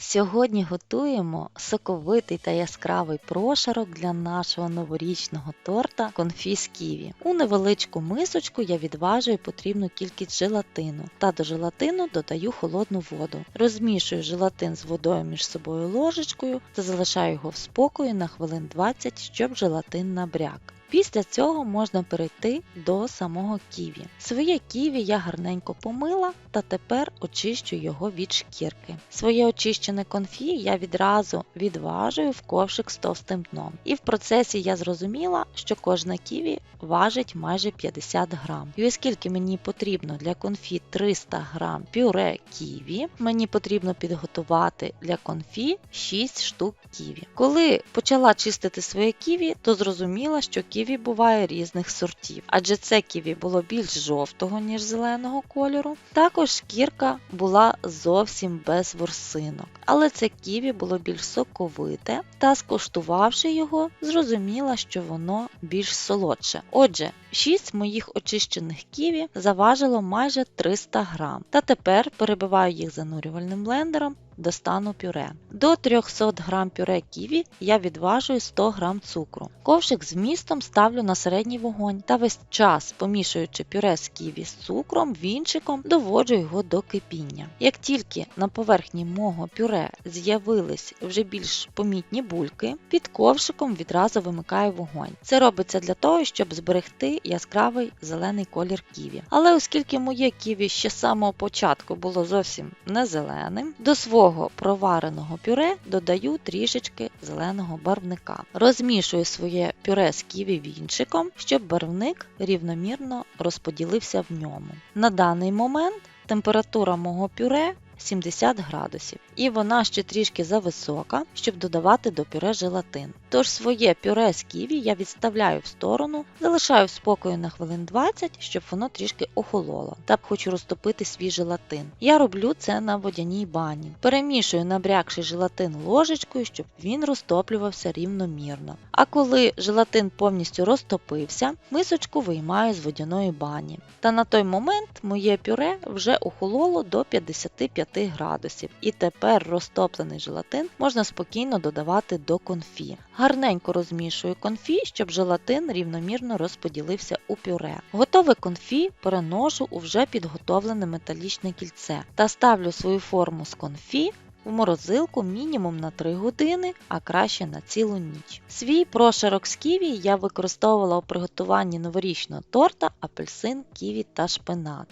Сьогодні готуємо соковитий та яскравий прошарок для нашого новорічного торта конфі з ківі. У невеличку мисочку я відважую потрібну кількість желатину та до желатину додаю холодну воду. Розмішую желатин з водою між собою ложечкою та залишаю його в спокої на хвилин 20, щоб желатин набряк. Після цього можна перейти до самого ківі. Своє ківі я гарненько помила та тепер очищу його від шкірки. Своє очищене конфі я відразу відважую в ковшик з товстим дном. І в процесі я зрозуміла, що кожна ківі важить майже 50 грам. І оскільки мені потрібно для конфі 300 грам пюре ківі, мені потрібно підготувати для конфі 6 штук ківі. Коли почала чистити своє ківі, то зрозуміла, що ківі буває різних сортів, адже це ківі було більш жовтого, ніж зеленого кольору. Також шкірка була зовсім без ворсинок, але це ківі було більш соковите, та скуштувавши його, зрозуміла, що воно більш солодше. Отже, 6 моїх очищених ківі заважило майже 300 грам, та тепер перебиваю їх занурювальним блендером до стану пюре. До 300 грам пюре ківі я відважую 100 грам цукру. Ковшик з містом ставлю на середній вогонь та весь час, помішуючи пюре з ківі з цукром, вінчиком, доводжу його до кипіння. Як тільки на поверхні мого пюре з'явились вже більш помітні бульки, під ковшиком відразу вимикаю вогонь. Це робиться для того, щоб зберегти яскравий зелений колір ківі. Але оскільки моє ківі ще з самого початку було зовсім не зеленим, до свого провареного пюре додаю трішечки зеленого барвника. Розмішую своє пюре з ківі вінчиком, щоб барвник рівномірно розподілився в ньому. На даний момент температура мого пюре 70 градусів, і вона ще трішки зависока, щоб додавати до пюре желатин. Тож своє пюре з ківі я відставляю в сторону, залишаю в спокою на хвилин 20, щоб воно трішки охололо. Та хочу розтопити свій желатин. Я роблю це на водяній бані. Перемішую набрякший желатин ложечкою, щоб він розтоплювався рівномірно. А коли желатин повністю розтопився, мисочку виймаю з водяної бані. Та на той момент моє пюре вже охололо до 55 градусів, і тепер розтоплений желатин можна спокійно додавати до конфі. Гарненько розмішую конфі, щоб желатин рівномірно розподілився у пюре. Готове конфі переношу у вже підготовлене металічне кільце та ставлю свою форму з конфі в морозилку мінімум на 3 години, а краще на цілу ніч. Свій прошарок з ківі я використовувала у приготуванні новорічного торта, апельсин, ківі та шпинат.